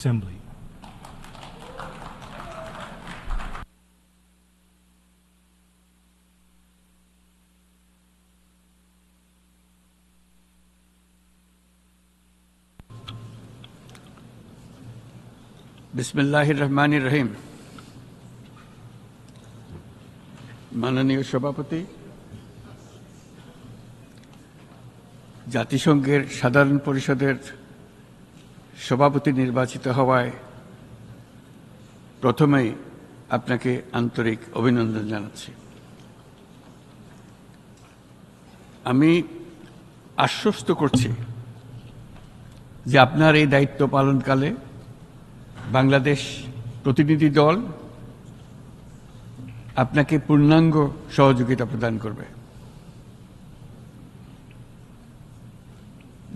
Assembly. বিসমিল্লাহির রহমানির রহিম মাননীয় সভাপতি জাতিসংঘের সাধারণ পরিষদের সভাপতি নির্বাচিত হওয়ায় প্রথমেই আপনাকে আন্তরিক অভিনন্দন জানাচ্ছি। আমি আশ্বস্ত করছি যে আপনার এই দায়িত্ব পালনকালে বাংলাদেশ প্রতিনিধি দল আপনাকে পূর্ণাঙ্গ সহযোগিতা প্রদান করবে।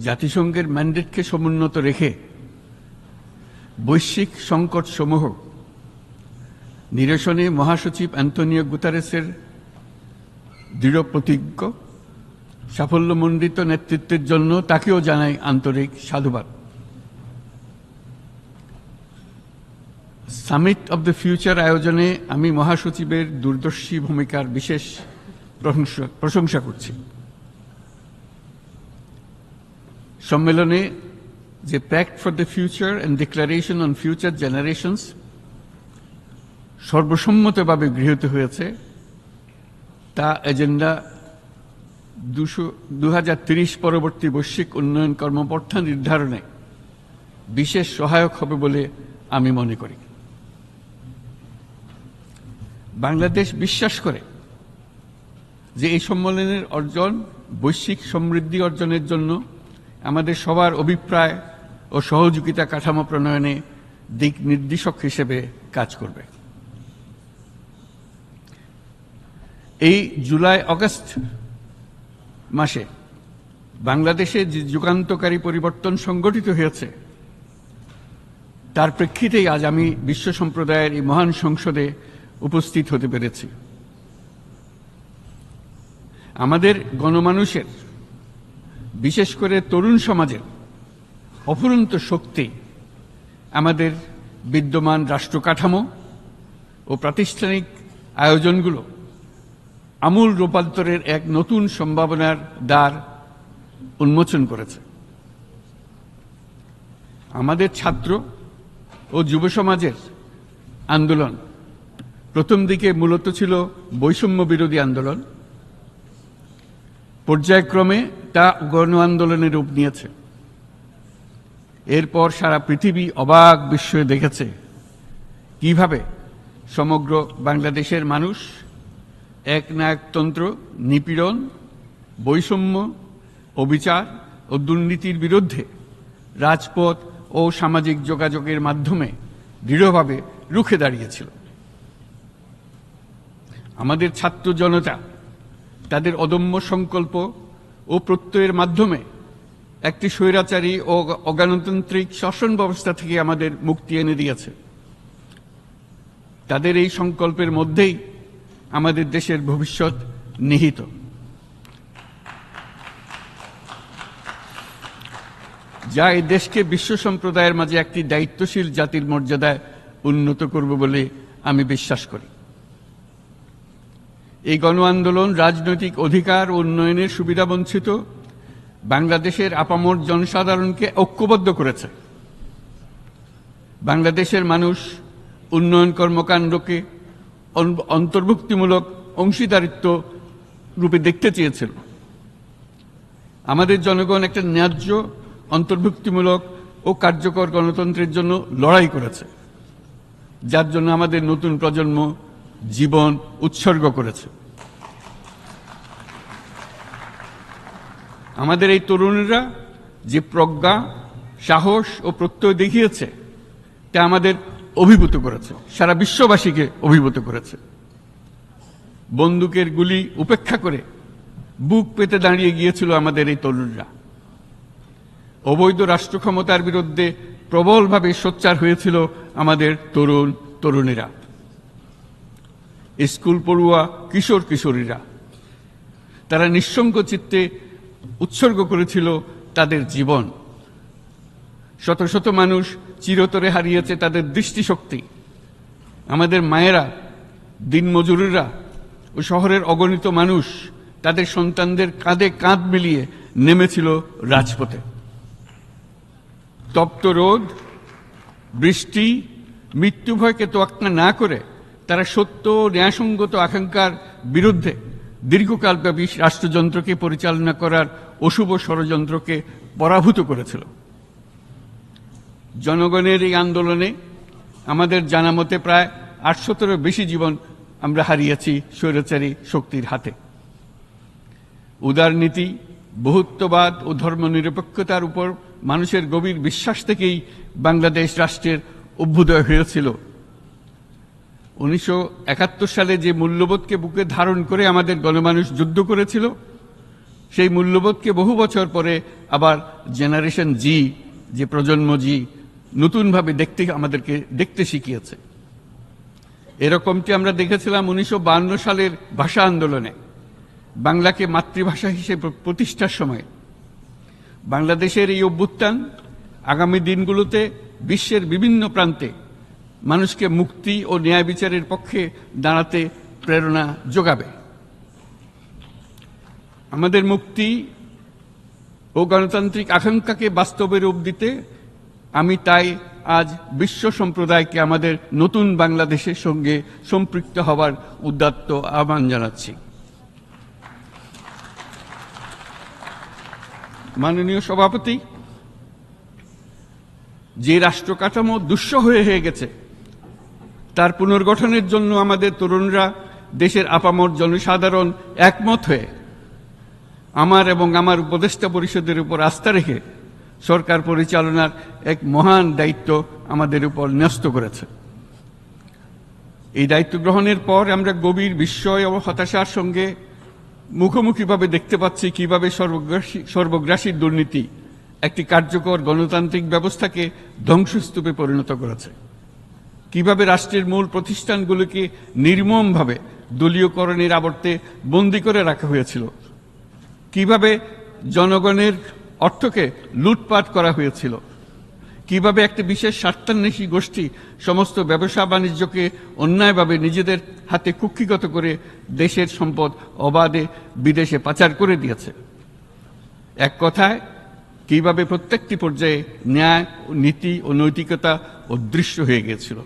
জাতিসংঘের ম্যান্ডেটকে সমুন্নত রেখে বৈশ্বিক সংকট সমূহ নিরসনে মহাসচিব অ্যান্টনিও গুতারেসের দৃঢ় প্রতিজ্ঞ, সাফল্যমণ্ডিত নেতৃত্বের জন্য তাকেও জানাই আন্তরিক সাধুবাদ। সামিট অব দ্য ফিউচার আয়োজনে আমি মহাসচিবের দূরদর্শী ভূমিকার বিশেষ প্রশংসা করছি। সম্মেলনে যে pact for the future and declaration on future generations সর্বসম্মতভাবে গৃহীত হয়েছে। তা এজেন্ডা দুশো দু পরবর্তী বৈশ্বিক উন্নয়ন কর্মপন্থা নির্ধারণে বিশেষ সহায়ক হবে বলে আমি মনে করি। বাংলাদেশ বিশ্বাস করে যে এই সম্মেলনের অর্জন, বৈশ্বিক সমৃদ্ধি অর্জনের জন্য আমাদের সবার অভিপ্রায় ও সহযোগিতা কাঠামো প্রণয়নে দিক নির্দেশক হিসেবে কাজ করবে। এই জুলাই অগস্ট মাসে বাংলাদেশে যে যুগান্তকারী পরিবর্তন সংগঠিত হয়েছে, তার প্রেক্ষিতেই আজ আমি বিশ্ব সম্প্রদায়ের এই মহান সংসদে উপস্থিত হতে পেরেছি। আমাদের গণমানুষের, বিশেষ করে তরুণ সমাজের অফুরন্ত শক্তি, আমাদের বিদ্যমান রাষ্ট্রকাঠামো ও প্রাতিষ্ঠানিক আয়োজনগুলো আমূল রূপান্তরের এক নতুন সম্ভাবনার দ্বার উন্মোচন করেছে। আমাদের ছাত্র ও যুব সমাজের আন্দোলন প্রথম দিকে মূলত ছিল বৈষম্য বিরোধী আন্দোলন। পর্যায়ক্রমে তা গণ আন্দোলনের রূপ নিয়েছে। এরপর সারা পৃথিবী অবাক বিস্ময়ে দেখেছে। কীভাবে সমগ্র বাংলাদেশের মানুষ একনায়কতন্ত্র, নিপীড়ন, বৈষম্য, অবিচার ও দুর্নীতির বিরুদ্ধে রাজপথ ও সামাজিক যোগাযোগের মাধ্যমে দৃঢ়ভাবে রুখে দাঁড়িয়েছিল। আমাদের ছাত্র জনতা তাদের অদম্য সংকল্প ও প্রত্যয়ের মাধ্যমে একটি স্বৈরাচারী ও অগণতান্ত্রিক শাসন ব্যবস্থা থেকে আমাদের মুক্তি এনে দিয়েছে। তাদের এই সংকল্পের মধ্যেই আমাদের দেশের ভবিষ্যৎ নিহিত। যা এই দেশকে বিশ্ব সম্প্রদায়ের মাঝে একটি দায়িত্বশীল জাতির মর্যাদায় উন্নত করব বলে আমি বিশ্বাস করি। এই গণ আন্দোলন রাজনৈতিক অধিকার উন্নয়নের সুবিধা বঞ্চিত বাংলাদেশের আপামর জনসাধারণকে ঐক্যবদ্ধ করেছে। বাংলাদেশের মানুষ উন্নয়ন কর্মকাণ্ডকে অন্তর্ভুক্তিমূলক অংশীদারিত্ব রূপে দেখতে চেয়েছিল। আমাদের জনগণ একটা ন্যায্য, অন্তর্ভুক্তিমূলক ও কার্যকর গণতন্ত্রের জন্য লড়াই করেছে, যার জন্য আমাদের নতুন প্রজন্ম জীবন উৎসর্গ করেছে। আমাদের এই তরুণীরা যে প্রজ্ঞা, সাহস ও প্রত্যয় দেখিয়েছে, তা আমাদের অভিভূত করেছে, সারা বিশ্ববাসীকে অভিভূত করেছে। বন্দুকের গুলি উপেক্ষা করে বুক পেতে দাঁড়িয়ে গিয়েছিল আমাদের এই তরুণরা। অবৈধ রাষ্ট্র ক্ষমতার বিরুদ্ধে প্রবলভাবে সোচ্চার হয়েছিল আমাদের তরুণ তরুণীরা। স্কুল পড়ুয়া কিশোর কিশোরীরা, তারা নিঃসঙ্গ চিত্তে উৎসর্গ করেছিল তাদের জীবন। শত শত মানুষ চিরতরে হারিয়েছে তাদের দৃষ্টিশক্তি। আমাদের মায়েরা, দিনমজুরিরা ও শহরের অগণিত মানুষ তাদের সন্তানদের কাঁধে কাঁধ মিলিয়ে নেমেছিল রাজপথে। তপ্ত রোদ, বৃষ্টি মৃত্যু ভয়কে তোয়াক্কা না করে তারা সত্য ন্যায়সঙ্গত আকাঙ্ক্ষার বিরুদ্ধে দীর্ঘকালব্যাপী রাষ্ট্রযন্ত্রকে পরিচালনা করার অশুভ ষড়যন্ত্রকে পরাভূত করেছিল। জনগণের এই আন্দোলনে আমাদের জানা মতে প্রায় আটশোতেরও বেশি জীবন আমরা হারিয়েছি স্বৈরাচারী শক্তির হাতে। উদারনীতি বহুত্ববাদ ও ধর্মনিরপেক্ষতার উপর মানুষের গভীর বিশ্বাস থেকেই বাংলাদেশ রাষ্ট্রের অভ্যুদয় হয়েছিল। উনিশশো একাত্তর সালে যে মূল্যবোধকে বুকে ধারণ করে আমাদের গণমানুষ যুদ্ধ করেছিল, সেই মূল্যবোধকে বহু বছর পরে আবার জেনারেশন জি, যে প্রজন্ম জি, নতুনভাবে দেখতে, আমাদেরকে দেখতে শিখিয়েছে। এরকমটি আমরা দেখেছিলাম উনিশশো সালের ভাষা আন্দোলনে, বাংলাকে মাতৃভাষা হিসেবে প্রতিষ্ঠার সময়। বাংলাদেশের এই অভ্যুত্থান আগামী দিনগুলোতে বিশ্বের বিভিন্ন প্রান্তে মানুষকে মুক্তি ও ন্যায় বিচারের পক্ষে দাঁড়াতে প্রেরণা যোগাবে। আমাদের মুক্তি ও গণতান্ত্রিক আকাঙ্ক্ষাকে বাস্তবে রূপ দিতে আমি তাই আজ বিশ্ব সম্প্রদায়কে আমাদের নতুন বাংলাদেশের সঙ্গে সম্পৃক্ত হওয়ার উদ্যাত্ত আহ্বান জানাচ্ছি। মাননীয় সভাপতি, যে রাষ্ট্র কাঠামো হয়ে হয়ে গেছে তার পুনর্গঠনের জন্য আমাদের তরুণরা দেশের আপামর জনসাধারণ একমত হয়ে আমার এবং আমার উপদেষ্টা পরিষদের উপর আস্থা রেখে সরকার পরিচালনার এক মহান দায়িত্ব আমাদের উপর ন্যস্ত করেছে। এই দায়িত্ব গ্রহণের পর আমরা গভীর বিস্ময় ও হতাশার সঙ্গে মুখোমুখিভাবে দেখতে পাচ্ছি কীভাবে সর্বগ্রাসী সর্বগ্রাসী দুর্নীতি একটি কার্যকর গণতান্ত্রিক ব্যবস্থাকে ধ্বংসস্তূপে পরিণত করেছে। কীভাবে রাষ্ট্রের মূল প্রতিষ্ঠানগুলোকে নির্মমভাবে দলীয়করণের আবর্তে বন্দি করে রাখা হয়েছিল? কীভাবে জনগণের অর্থকে লুটপাট করা হয়েছিল? কীভাবে একটি বিশেষ স্বার্থান্বেষী গোষ্ঠী সমস্ত ব্যবসা বাণিজ্যকে অন্যায়ভাবে নিজেদের হাতে কুক্ষিগত করে দেশের সম্পদ অবাধে বিদেশে পাচার করে দিয়েছে? এক কথায়, কীভাবে প্রত্যেকটি পর্যায়ে ন্যায়, নীতি ও নৈতিকতা অদৃশ্য হয়ে গিয়েছিল?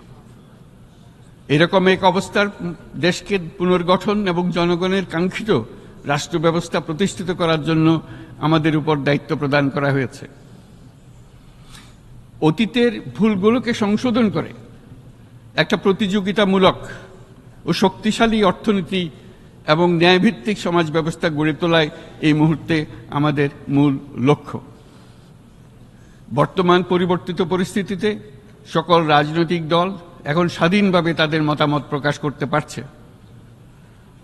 এরকম এক অবস্থার দেশকে পুনর্গঠন এবং জনগণের কাঙ্ক্ষিত রাষ্ট্র ব্যবস্থা প্রতিষ্ঠিত করার জন্য আমাদের উপর দায়িত্ব প্রদান করা হয়েছে। অতীতের ভুলগুলোকে সংশোধন করে একটা প্রতিযোগিতামূলক ও শক্তিশালী অর্থনীতি এবং ন্যায়ভিত্তিক সমাজ ব্যবস্থা গড়ে তোলায় এই মুহূর্তে আমাদের মূল লক্ষ্য। বর্তমান পরিবর্তিত পরিস্থিতিতে সকল রাজনৈতিক দল এখন স্বাধীনভাবে তাদের মতামত প্রকাশ করতে পারছে।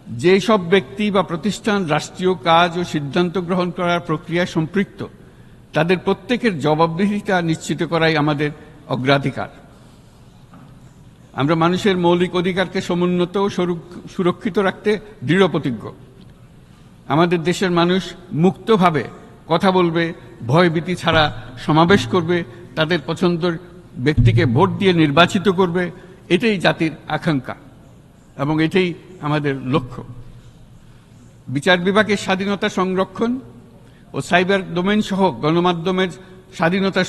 যে সব ব্যক্তি বা প্রতিষ্ঠান রাষ্ট্রীয় কাজ ও সিদ্ধান্ত গ্রহণ করার প্রক্রিয়ায় সম্পৃক্ত, তাদের প্রত্যেকের জবাবদিহিতা নিশ্চিত করাই আমাদের অগ্রাধিকার। আমরা মানুষের মৌলিক অধিকারকে সমুন্নত ও সুরক্ষিত রাখতে দৃঢ় প্রতিজ্ঞ। আমাদের দেশের মানুষ মুক্তভাবে কথা বলবে, ভয়ভীতি ছাড়া সমাবেশ করবে, তাদের পছন্দের ব্যক্তিকে ভোট দিয়ে নির্বাচিত করবে, এটাই জাতির আকাঙ্ক্ষা এবং এটাই আমাদের লক্ষ্য। বিচার বিভাগের স্বাধীনতা সংরক্ষণ ও সাইবার ডোমেন সহ গণমাধ্যমের স্বাধীনতা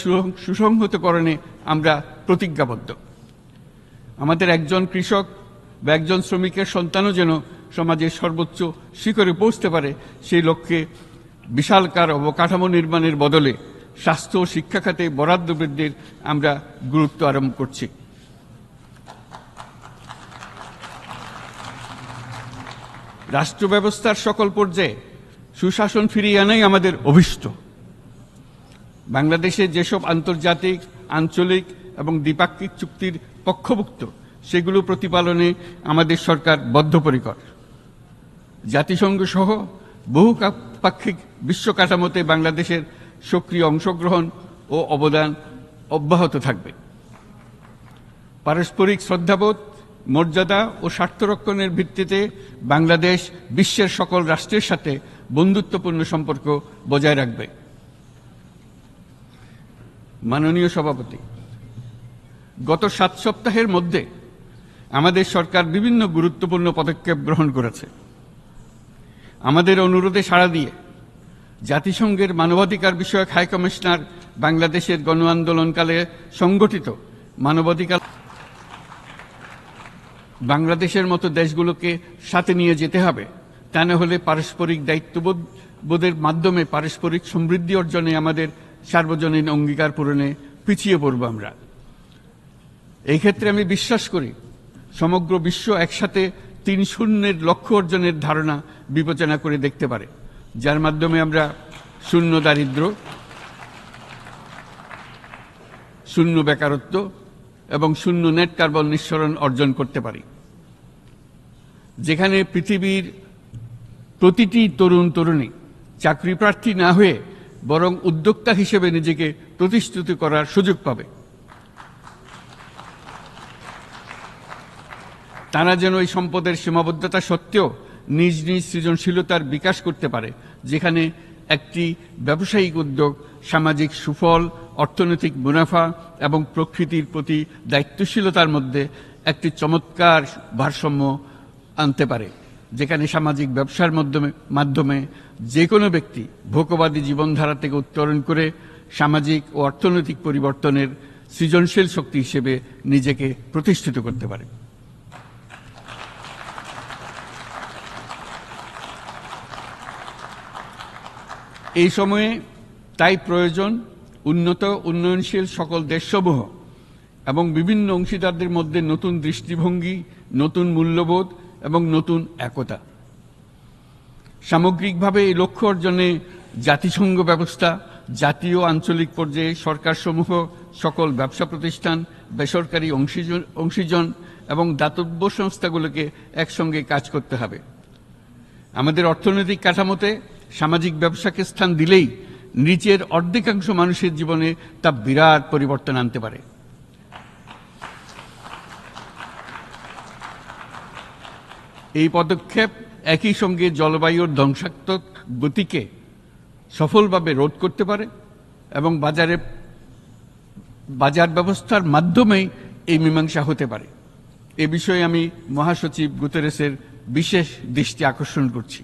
সুসংহতকরণে আমরা প্রতিজ্ঞাবদ্ধ। আমাদের একজন কৃষক বা একজন শ্রমিকের সন্তানও যেন সমাজের সর্বোচ্চ শিখরে পৌঁছতে পারে, সেই লক্ষ্যে বিশালকার অবকাঠামো নির্মাণের বদলে স্বাস্থ্য শিক্ষা খাতে বরাদ্দ বৃদ্ধির আমরা গুরুত্ব আরম্ভ করছি। রাষ্ট্র ব্যবস্থার সকল পর্যায়ে সুশাসন ফিরিয়ে আনাই আমাদের অভিষ্ট। বাংলাদেশে যেসব আন্তর্জাতিক, আঞ্চলিক এবং দ্বিপাক্ষিক চুক্তির পক্ষভুক্ত, সেগুলো প্রতিপালনে আমাদের সরকার বদ্ধপরিকর। জাতিসংঘ সহ বহু পাক্ষিক বিশ্ব কাঠামোতে বাংলাদেশের সক্রিয় অংশগ্রহণ ও অবদান অব্যাহত থাকবে। পারস্পরিক শ্রদ্ধাবোধ, মর্যাদা ও স্বার্থরক্ষণের ভিত্তিতে বাংলাদেশ বিশ্বের সকল রাষ্ট্রের সাথে বন্ধুত্বপূর্ণ সম্পর্ক বজায় রাখবে। মাননীয় সভাপতি, গত সাত সপ্তাহের মধ্যে আমাদের সরকার বিভিন্ন গুরুত্বপূর্ণ পদক্ষেপ গ্রহণ করেছে। আমাদের অনুরোধে সাড়া দিয়ে জাতিসংঘের মানবাধিকার বিষয়ক হাই কমিশনার বাংলাদেশের গণ আন্দোলনকালে সংগঠিত মানবাধিকার বাংলাদেশের মতো দেশগুলোকে সাথে নিয়ে যেতে হবে। তা না হলে পারস্পরিক দায়িত্ববোধ, বোধের মাধ্যমে পারস্পরিক সমৃদ্ধি অর্জনে আমাদের সার্বজনীন অঙ্গীকার পূরণে পিছিয়ে পড়ব আমরা। এই ক্ষেত্রে আমি বিশ্বাস করি, সমগ্র বিশ্ব একসাথে তিন শূন্যের লক্ষ্য অর্জনের ধারণা বিবেচনা করে দেখতে পারে। যার মাধ্যমে আমরা শূন্য দারিদ্র, শূন্য বেকারত্ব এবং শূন্য নেট কার্বন নিঃসরণ অর্জন করতে পারি। যেখানে পৃথিবীর প্রতিটি তরুণ তরুণী চাকরি প্রার্থী না হয়ে বরং উদ্যোক্তা হিসেবে নিজেকে প্রতিষ্ঠিত করার সুযোগ পাবে। তারা যেন এই সম্পদের সীমাবদ্ধতা সত্ত্বেও নিজ নিজ সৃজনশীলতার বিকাশ করতে পারে, যেখানে একটি ব্যবসায়িক উদ্যোগ, সামাজিক সুফল, অর্থনৈতিক মুনাফা এবং প্রকৃতির প্রতি দায়িত্বশীলতার মধ্যে একটি চমৎকার ভারসাম্য আনতে পারে, যেখানে সামাজিক ব্যবসার মাধ্যমে মাধ্যমে যে কোনো ব্যক্তি ভোগবাদী জীবনধারা থেকে উত্তরণ করে সামাজিক ও অর্থনৈতিক পরিবর্তনের সৃজনশীল শক্তি হিসেবে নিজেকে প্রতিষ্ঠিত করতে পারে। এই সময়ে তাই প্রয়োজন উন্নত, উন্নয়নশীল সকল দেশসমূহ এবং বিভিন্ন অংশীদারদের মধ্যে নতুন দৃষ্টিভঙ্গি, নতুন মূল্যবোধ এবং নতুন একতা। সামগ্রিকভাবে এই লক্ষ্য অর্জনে জাতিসংঘ ব্যবস্থা, জাতীয় আঞ্চলিক পর্যায়ে সরকারসমূহ, সকল ব্যবসা প্রতিষ্ঠান, বেসরকারি অংশীজন অংশীজন এবং দাতব্য সংস্থাগুলোকে একসঙ্গে কাজ করতে হবে। আমাদের অর্থনৈতিক কাঠামোতে সামাজিক ব্যবসাকে স্থান দিলেই নিচের অর্ধেকাংশ মানুষের জীবনে তা বিরাট পরিবর্তন আনতে পারে। এই পদক্ষেপ একই সঙ্গে জলবায়ুর ধ্বংসাত্মক গতিকে সফলভাবে রোধ করতে পারে এবং বাজারে বাজার ব্যবস্থার মাধ্যমেই এই মীমাংসা হতে পারে। এ বিষয়ে আমি মহাসচিব গুতেরেসের বিশেষ দৃষ্টি আকর্ষণ করছি।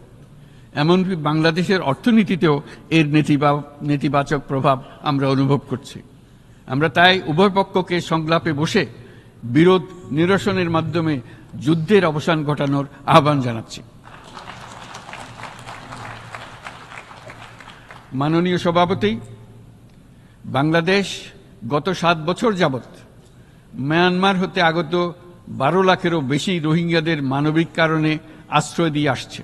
এমনকি বাংলাদেশের অর্থনীতিতেও এর নেতিবা- নেতিবাচক প্রভাব আমরা অনুভব করছি। আমরা তাই উভয় পক্ষকে সংলাপে বসে বিরোধ নিরসনের মাধ্যমে যুদ্ধের অবসান ঘটানোর আহ্বান জানাচ্ছি। মাননীয় সভাপতি, বাংলাদেশ গত সাত বছর যাবৎ মায়ানমার হতে আগত বারো লাখেরও বেশি রোহিঙ্গাদের মানবিক কারণে আশ্রয় দিয়ে আসছে।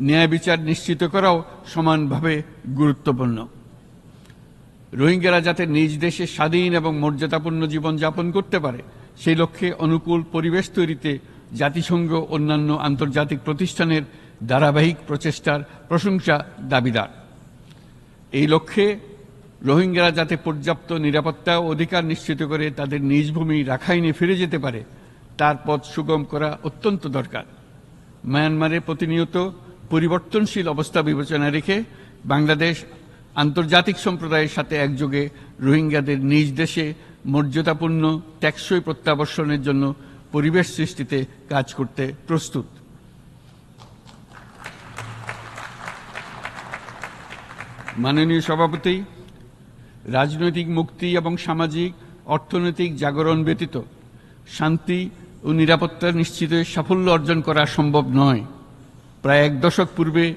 ন্যায় বিচার নিশ্চিত করাও সমানভাবে গুরুত্বপূর্ণ। রোহিঙ্গারা যাতে নিজ দেশে স্বাধীন এবং মর্যাদাপূর্ণ জীবন যাপন করতে পারে, সেই লক্ষ্যে অনুকূল পরিবেশ তৈরিতে জাতিসংঘ অন্যান্য আন্তর্জাতিক প্রতিষ্ঠানের ধারাবাহিক প্রচেষ্টার প্রশংসা দাবিদার। এই লক্ষ্যে রোহিঙ্গারা যাতে পর্যাপ্ত নিরাপত্তা ও অধিকার নিশ্চিত করে তাদের নিজ ভূমি রাখাইনে ফিরে যেতে পারে, তার পথ সুগম করা অত্যন্ত দরকার। মায়ানমারে প্রতিনিয়ত পরিবর্তনশীল অবস্থা বিবেচনা রেখে বাংলাদেশ আন্তর্জাতিক সম্প্রদায়ের সাথে একযোগে রোহিঙ্গাদের নিজ দেশে মর্যাদাপূর্ণ টেকসই প্রত্যাবর্ষণের জন্য পরিবেশ সৃষ্টিতে কাজ করতে প্রস্তুত। মাননীয় সভাপতি, রাজনৈতিক মুক্তি এবং সামাজিক, অর্থনৈতিক জাগরণ ব্যতীত শান্তি ও নিরাপত্তা নিশ্চিত সাফল্য অর্জন করা সম্ভব নয়। প্রায় এক দশক পূর্বে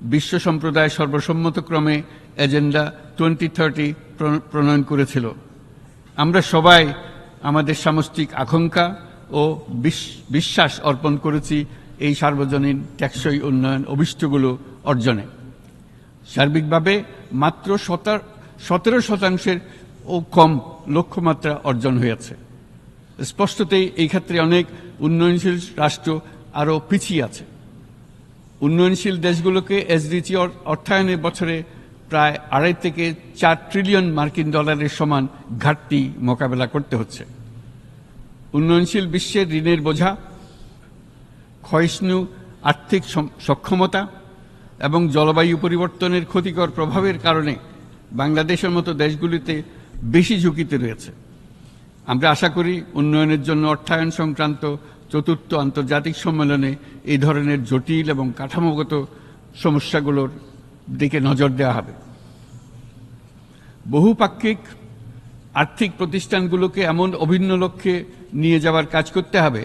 বিশ্ব সম্প্রদায় সর্বসম্মতক্রমে এজেন্ডা টোয়েন্টি থার্টি প্রণয়ন করেছিল। আমরা সবাই আমাদের সামষ্টিক আকাঙ্ক্ষা ও বিশ- বিশ্বাস অর্পণ করেছি এই সার্বজনীন টেকসই উন্নয়ন অভিষ্টগুলো অর্জনে। সার্বিকভাবে মাত্র সতেরো শতাংশের ও কম লক্ষ্যমাত্রা অর্জন হয়েছে। স্পষ্টতই এই ক্ষেত্রে অনেক উন্নয়নশীল রাষ্ট্র আরও পিছিয়ে আছে। উন্নয়নশীল দেশগুলোকে এসডিজি অর্থায়নের বছরে প্রায় আড়াই থেকে চার ট্রিলিয়ন মার্কিন ডলারের সমান ঘাটতি মোকাবেলা করতে হচ্ছে। উন্নয়নশীল বিশ্বের ঋণের বোঝা, ক্ষয়িষ্ণু আর্থিক সক্ষমতা এবং জলবায়ু পরিবর্তনের ক্ষতিকর প্রভাবের কারণে বাংলাদেশের মতো দেশগুলিতে বেশি ঝুঁকিতে রয়েছে। আমরা আশা করি উন্নয়নের জন্য অর্থায়ন সংক্রান্ত চতুর্থ আন্তর্জাতিক সম্মেলনে এই ধরনের জটিল এবং কাঠামোগত সমস্যাগুলোর দিকে নজর দেওয়া হবে। বহুপাক্ষিক আর্থিক প্রতিষ্ঠানগুলোকে এমন অভিন্ন লক্ষ্যে নিয়ে যাওয়ার কাজ করতে হবে,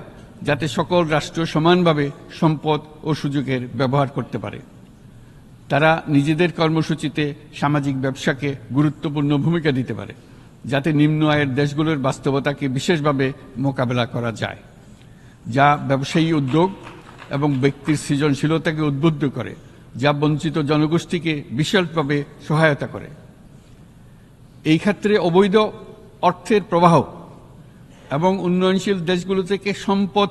যাতে সকল রাষ্ট্র সমানভাবে সম্পদ ও সুযোগের ব্যবহার করতে পারে। তারা নিজেদের কর্মসূচিতে সামাজিক ব্যবসাকে গুরুত্বপূর্ণ ভূমিকা দিতে পারে, যাতে নিম্ন আয়ের দেশগুলোর বাস্তবতাকে বিশেষভাবে মোকাবেলা করা যায়। যা ব্যবসায়ী উদ্যোগ এবং ব্যক্তির সৃজনশীলতাকে উদ্বুদ্ধ করে, যা বঞ্চিত জনগোষ্ঠীকে বিশালভাবে সহায়তা করে। এই ক্ষেত্রে অবৈধ অর্থের প্রবাহ এবং উন্নয়নশীল দেশগুলো থেকে সম্পদ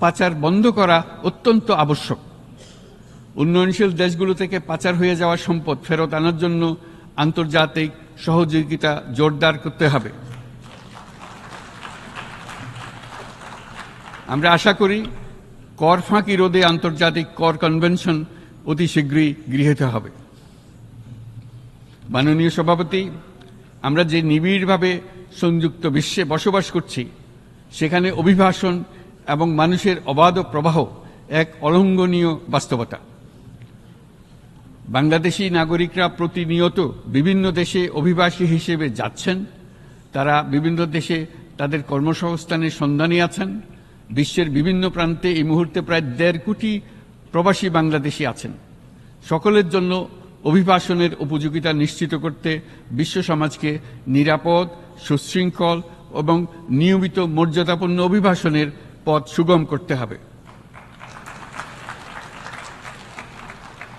পাচার বন্ধ করা অত্যন্ত আবশ্যক। উন্নয়নশীল দেশগুলো থেকে পাচার হয়ে যাওয়া সম্পদ ফেরত আনার জন্য আন্তর্জাতিক সহযোগিতা জোরদার করতে হবে। আমরা আশা করি কর ফাঁকি রোধে আন্তর্জাতিক কর কনভেনশন অতি শীঘ্রই গৃহীত হবে। মাননীয় সভাপতি, আমরা যে নিবিড়ভাবে সংযুক্ত বিশ্বে বসবাস করছি, সেখানে অভিবাসন এবং মানুষের অবাধ প্রবাহ এক অলঙ্ঘনীয় বাস্তবতা। বাংলাদেশি নাগরিকরা প্রতিনিয়ত বিভিন্ন দেশে অভিবাসী হিসেবে যাচ্ছেন, তারা বিভিন্ন দেশে তাদের কর্মসংস্থানের সন্ধানে আছেন বিশ্বের বিভিন্ন প্রান্তে এই মুহূর্তে প্রায় দেড় কোটি প্রবাসী বাংলাদেশি আছেন। সকলের জন্য অভিবাসনের উপযোগিতা নিশ্চিত করতে বিশ্ব সমাজকে নিরাপদ, সুশৃঙ্খল এবং নিয়মিত মর্যাদাপূর্ণ অভিবাসনের পথ সুগম করতে হবে।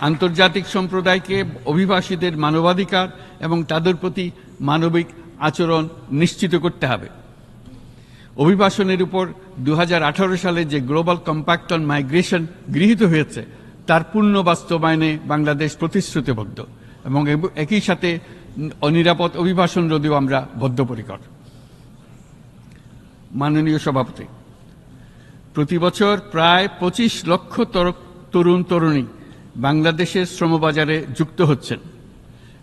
আন্তর্জাতিক সম্প্রদায়কে অভিবাসীদের মানবাধিকার এবং তাদের প্রতি মানবিক আচরণ নিশ্চিত করতে হবে। অভিবাসনের উপর দু হাজার আঠারো সালে যে গ্লোবাল কম্প্যাক্ট অন মাইগ্রেশন গৃহীত হয়েছে, তার পূর্ণ বাস্তবায়নে বাংলাদেশ প্রতিশ্রুতিবদ্ধ এবং একই সাথে অনিরাপদ অভিবাসন রোধেও আমরা বদ্ধপরিকর। মাননীয় সভাপতি, প্রতি বছর প্রায় পঁচিশ লক্ষ তরুণ তরুণী বাংলাদেশের শ্রমবাজারে যুক্ত হচ্ছেন।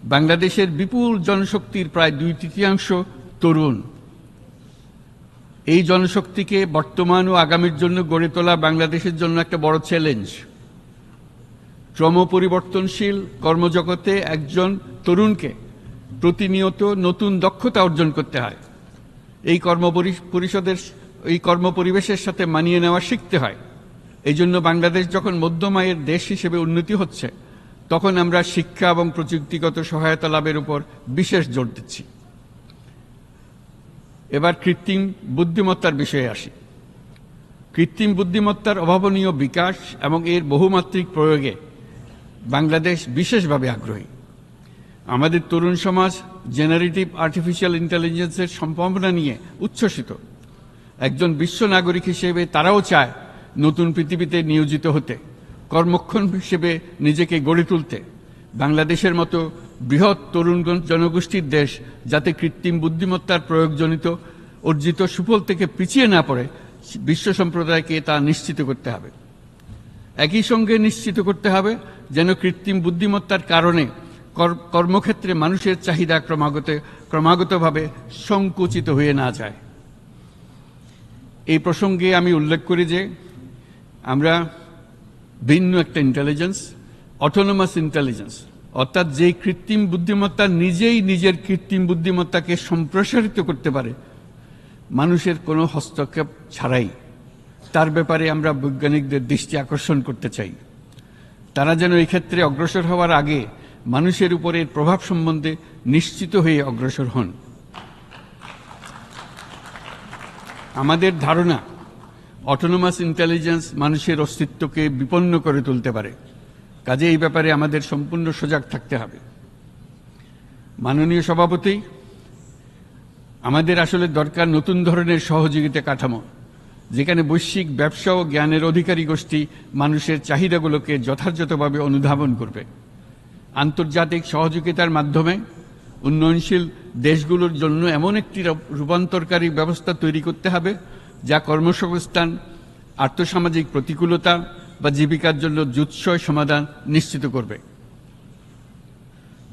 বাংলাদেশের বিপুল জনশক্তির প্রায় দুই তৃতীয়াংশ তরুণ এই জনশক্তিকে বর্তমান ও আগামীর জন্য গড়ে তোলা বাংলাদেশের জন্য একটা বড় চ্যালেঞ্জ ক্রম পরিবর্তনশীল কর্মজগতে একজন তরুণকে প্রতিনিয়ত নতুন দক্ষতা অর্জন করতে হয়। এই কর্ম পরিষদের এই কর্মপরিবেশের সাথে মানিয়ে নেওয়া শিখতে হয়। এই জন্য বাংলাদেশ যখন মধ্যম আয়ের দেশ হিসেবে উন্নতি হচ্ছে, তখন আমরা শিক্ষা এবং প্রযুক্তিগত সহায়তা লাভের উপর বিশেষ জোর দিচ্ছি। এবার কৃত্রিম বুদ্ধিমত্তার বিষয়ে আসি। কৃত্রিম বুদ্ধিমত্তার অভাবনীয় বিকাশ এবং এর বহুমাত্রিক প্রয়োগে বাংলাদেশ বিশেষভাবে আগ্রহী। আমাদের তরুণ সমাজ জেনারেটিভ আর্টিফিশিয়াল ইন্টেলিজেন্সের সম্ভাবনা নিয়ে উচ্ছ্বসিত। একজন বিশ্ব নাগরিক হিসেবে তারাও চায় নতুন পৃথিবীতে নিয়োজিত হতে। কর্মক্ষম হিসেবে নিজেকে গড়ে তুলতে। বাংলাদেশের মতো বৃহৎ তরুণ জনগোষ্ঠীর দেশ যাতে কৃত্রিম বুদ্ধিমত্তার প্রয়োগজনিত, অর্জিত সুফল থেকে পিছিয়ে না পড়ে, বিশ্ব সম্প্রদায়কে তা নিশ্চিত করতে হবে। একই সঙ্গে নিশ্চিত করতে হবে যেন কৃত্রিম বুদ্ধিমত্তার কারণে কর্মক্ষেত্রে মানুষের চাহিদা ক্রমাগত ক্রমাগতভাবে সংকুচিত হয়ে না যায়। এই প্রসঙ্গে আমি উল্লেখ করি যে আমরা ভিন্ন একটা ইন্টেলিজেন্স অটোনোমাস ইন্টেলিজেন্স অর্থাৎ যে কৃত্রিম বুদ্ধিমত্তা নিজেই নিজের কৃত্রিম বুদ্ধিমত্তাকে সম্প্রসারিত করতে পারে, মানুষের কোনো হস্তক্ষেপ ছাড়াই। তার ব্যাপারে আমরা বৈজ্ঞানিকদের দৃষ্টি আকর্ষণ করতে চাই। তারা যেন ক্ষেত্রে অগ্রসর হওয়ার আগে মানুষের উপর প্রভাব সম্বন্ধে নিশ্চিত হয়ে অগ্রসর হন। আমাদের ধারণা অটোনোমাস ইন্টেলিজেন্স মানুষের অস্তিত্বকে বিপন্ন করে তুলতে পারে। কাজে এই ব্যাপারে আমাদের সম্পূর্ণ সজাগ থাকতে হবে। মাননীয় সভাপতি, আমাদের আসলে দরকার নতুন ধরনের সহযোগিতা কাঠামো, যেখানে বৈশ্বিক ব্যবসা ও জ্ঞানের অধিকারী গোষ্ঠী মানুষের চাহিদাগুলোকে যথাযথভাবে অনুধাবন করবে। আন্তর্জাতিক সহযোগিতার মাধ্যমে উন্নয়নশীল দেশগুলোর জন্য এমন একটি রূপ- রূপান্তরকারী ব্যবস্থা তৈরি করতে হবে, যা কর্মসংস্থান, আর্থসামাজিক প্রতিকূলতা বা জীবিকার জন্য জুৎসয় সমাধান নিশ্চিত করবে।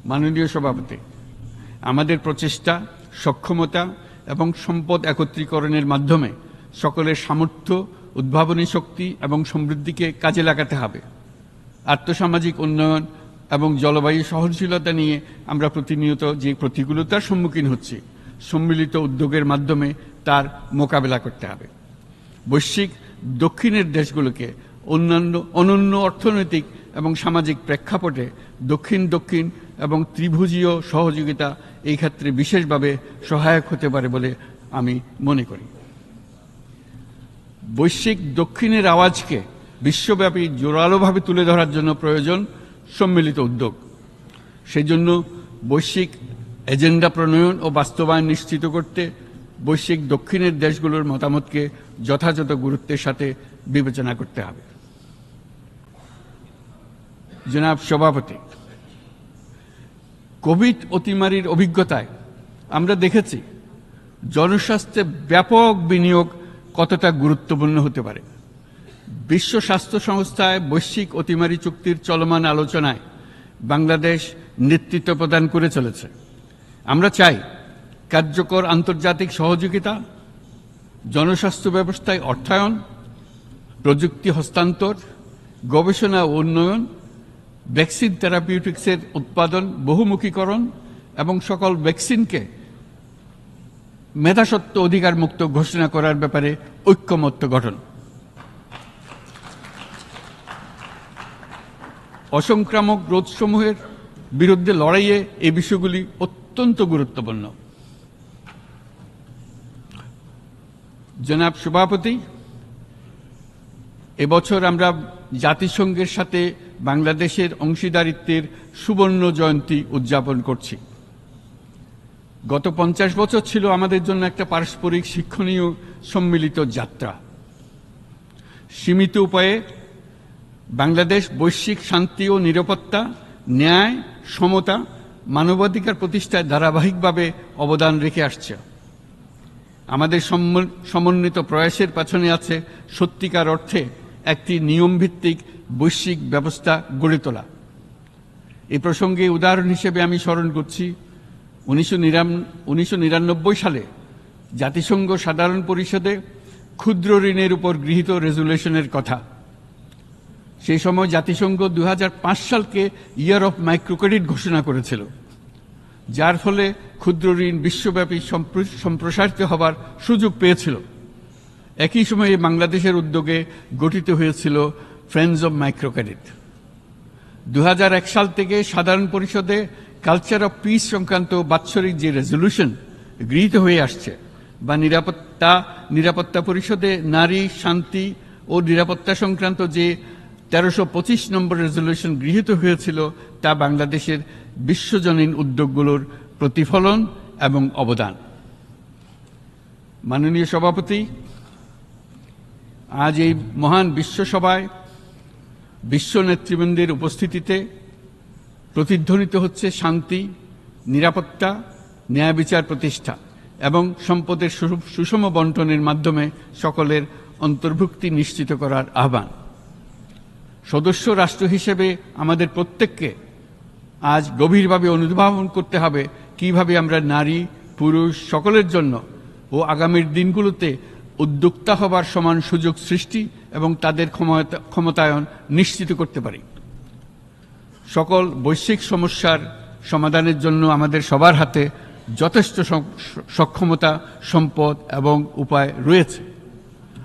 মাননীয় সভাপতি, আমাদের প্রচেষ্টা, সক্ষমতা এবং সম্পদ একত্রীকরণের মাধ্যমে সকলের সামর্থ্য, উদ্ভাবনী শক্তি এবং সমৃদ্ধিকে কাজে লাগাতে হবে। আর্থসামাজিক উন্নয়ন এবং জলবায়ু সহনশীলতা নিয়ে আমরা প্রতিনিয়ত যে প্রতিকূলতার সম্মুখীন হচ্ছি, সম্মিলিত উদ্যোগের মাধ্যমে তার মোকাবেলা করতে হবে। বৈশ্বিক দক্ষিণের দেশগুলোকে অন্যান্য, অনন্য অর্থনৈতিক এবং সামাজিক প্রেক্ষাপটে দক্ষিণ দক্ষিণ এবং ত্রিভুজীয় সহযোগিতা এই ক্ষেত্রে বিশেষভাবে সহায়ক হতে পারে বলে আমি মনে করি। বৈশ্বিক দক্ষিণের আওয়াজকে বিশ্বব্যাপী জোরালোভাবে তুলে ধরার জন্য প্রয়োজন সম্মিলিত উদ্যোগ। সেই জন্য বৈশ্বিক এজেন্ডা প্রণয়ন ও বাস্তবায়ন নিশ্চিত করতে বৈশ্বিক দক্ষিণের দেশগুলোর মতামতকে যথাযথ গুরুত্বের সাথে বিবেচনা করতে হবে। জনাব সভাপতি, কোভিড অতিমারির অভিজ্ঞতায় আমরা দেখেছি জনস্বাস্থ্যে ব্যাপক বিনিয়োগ কতটা গুরুত্বপূর্ণ হতে পারে। বিশ্ব স্বাস্থ্য সংস্থায় বৈশ্বিক অতিমারি চুক্তির চলমান আলোচনায় বাংলাদেশ নেতৃত্ব প্রদান করে চলেছে। আমরা চাই কার্যকর আন্তর্জাতিক সহযোগিতা, জনস্বাস্থ্য ব্যবস্থায় অর্থায়ন, প্রযুক্তি হস্তান্তর, গবেষণা ও উন্নয়ন ভ্যাকসিন থেরাপিউটিক্সের উৎপাদন, বহুমুখীকরণ এবং সকল ভ্যাকসিনকে মেধাসত্ব অধিকার মুক্ত ঘোষণা করার ব্যাপারে ঐক্যমত্য গঠন। অসংক্রামক রোগসমূহের বিরুদ্ধে লড়াইয়ে এই বিষয়গুলি অত্যন্ত গুরুত্বপূর্ণ। জনাব সভাপতি এবছর আমরা জাতিসংঘের সাথে বাংলাদেশের অংশীদারিত্বের সুবর্ণ জয়ন্তী উদযাপন করছি। গত পঞ্চাশ বছর ছিল আমাদের জন্য একটা পারস্পরিক শিক্ষণীয় সম্মিলিত যাত্রা। সীমিত উপায়ে বাংলাদেশ বৈশ্বিক শান্তি ও নিরাপত্তা, ন্যায়, সমতা, মানবাধিকার প্রতিষ্ঠায় ধারাবাহিকভাবে অবদান রেখে আসছে। আমাদের সমন্বিত প্রয়াসের পেছনে আছে সত্যিকার অর্থে একটি নিয়মভিত্তিক বৈশ্বিক ব্যবস্থা গড়ে তোলা। এই প্রসঙ্গে উদাহরণ হিসেবে আমি স্মরণ করছি, উনিশশো নিরানব্বই সালে জাতিসংঘ সাধারণ পরিষদে ক্ষুদ্র ঋণের উপর গৃহীত রেজুলেশনের কথা। সেই সময় জাতিসংঘ দু হাজার পাঁচ সালকে ইয়ার অফ মাইক্রোক্রেডিট ঘোষণা করেছিল, যার ফলে ক্ষুদ্র ঋণ বিশ্বব্যাপী সম্প্র- সম্প্রসারিত হবার সুযোগ পেয়েছিল। একই সময়ে বাংলাদেশের উদ্যোগে গঠিত হয়েছিল ফ্রেন্ডস অব মাইক্রোক্রেডিট দু সাল থেকে সাধারণ পরিষদে কালচার অফ পিস সংক্রান্ত বাৎসরিক যে রেজলিউশন গৃহীত হয়ে আসছে, বা নিরাপত্তা নিরাপত্তা পরিষদে নারী, শান্তি ও নিরাপত্তা সংক্রান্ত যে তেরোশো পঁচিশ নম্বর রেজলিউশন গৃহীত হয়েছিল, তা বাংলাদেশের বিশ্বজনীন উদ্যোগগুলোর প্রতিফলন এবং অবদান। মাননীয় সভাপতি, আজ এই মহান বিশ্বসভায় বিশ্ব নেতৃবৃন্দের উপস্থিতিতে প্রতিধ্বনিত হচ্ছে শান্তি, নিরাপত্তা, ন্যায় বিচার প্রতিষ্ঠা এবং সম্পদের সুষম বন্টনের মাধ্যমে সকলের অন্তর্ভুক্তি নিশ্চিত করার আহ্বান। সদস্য রাষ্ট্র হিসেবে আমাদের প্রত্যেককে আজ গভীরভাবে অনুধাবন করতে হবে কীভাবে আমরা নারী, পুরুষ, সকলের জন্য ও আগামীর দিনগুলোতে উদ্যোক্তা হবার সমান সুযোগ সৃষ্টি এবং তাদের ক্ষমতা- ক্ষমতায়ন নিশ্চিত করতে পারি। সকল বৈশ্বিক সমস্যার সমাধানের জন্য আমাদের সবার হাতে যথেষ্ট সক্ষমতা, সম্পদ এবং উপায় রয়েছে।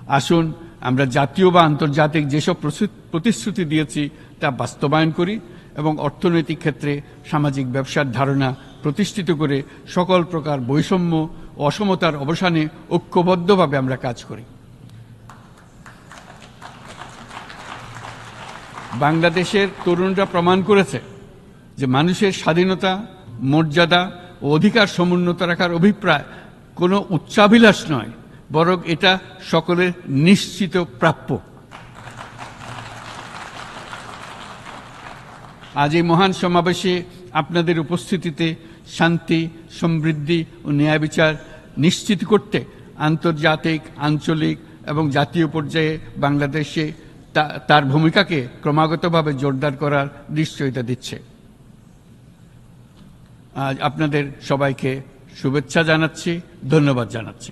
আসুন, আমরা জাতীয় বা আন্তর্জাতিক যেসব প্রতিশ্রুতি দিয়েছি তা বাস্তবায়ন করি এবং অর্থনৈতিক ক্ষেত্রে সামাজিক ব্যবসার ধারণা প্রতিষ্ঠিত করে সকল প্রকার বৈষম্য অসমতার অবসানে ঐক্যবদ্ধভাবে আমরা কাজ করি। বাংলাদেশের তরুণরা প্রমাণ করেছে যে মানুষের স্বাধীনতা, মর্যাদা ও অধিকার সমুন্নত রাখার অভিপ্রায় কোনো উচ্চাভিলাষ নয়, বরং এটা সকলের নিশ্চিত প্রাপ্য। আজ এই মহান সমাবেশে আপনাদের উপস্থিতিতে শান্তি, সমৃদ্ধি ও ন্যায় বিচার নিশ্চিত করতে আন্তর্জাতিক, আঞ্চলিক এবং জাতীয় পর্যায়ে বাংলাদেশে তার ভূমিকাকে ক্রমাগতভাবে জোরদার করার নিশ্চয়তা দিচ্ছে। আজ আপনাদের সবাইকে শুভেচ্ছা জানাচ্ছি, ধন্যবাদ জানাচ্ছি।